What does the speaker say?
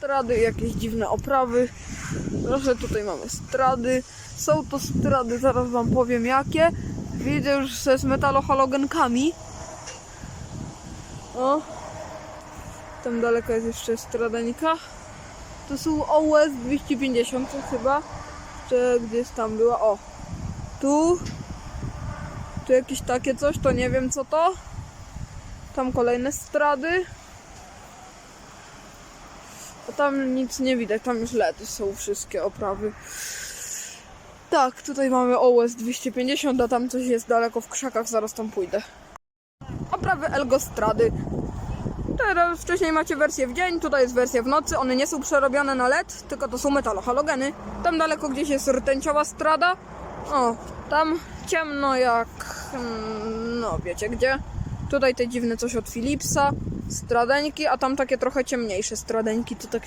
strady, jakieś dziwne oprawy. Proszę, tutaj mamy strady. Są to strady, zaraz wam powiem jakie. Widzę już z metalohalogenkami. O. Tam daleko jest jeszcze stradeńka. To są OS 250 chyba. Czy gdzieś tam była? O. Tu. Tu jakieś takie coś, to nie wiem co to. Tam kolejne strady. Tam nic nie widać, tam już LEDy są wszystkie oprawy. Tak, tutaj mamy OS 250, a tam coś jest daleko w krzakach, zaraz tam pójdę. Oprawy Elgostrady. Teraz wcześniej macie wersję w dzień, tutaj jest wersja w nocy. One nie są przerobione na LED, tylko to są metalohalogeny. Tam daleko gdzieś jest rtęciowa strada. O, tam ciemno jak... mm, no wiecie gdzie. Tutaj te dziwne coś od Philipsa. Stradeńki, a tam takie trochę ciemniejsze. Stradeńki, to takie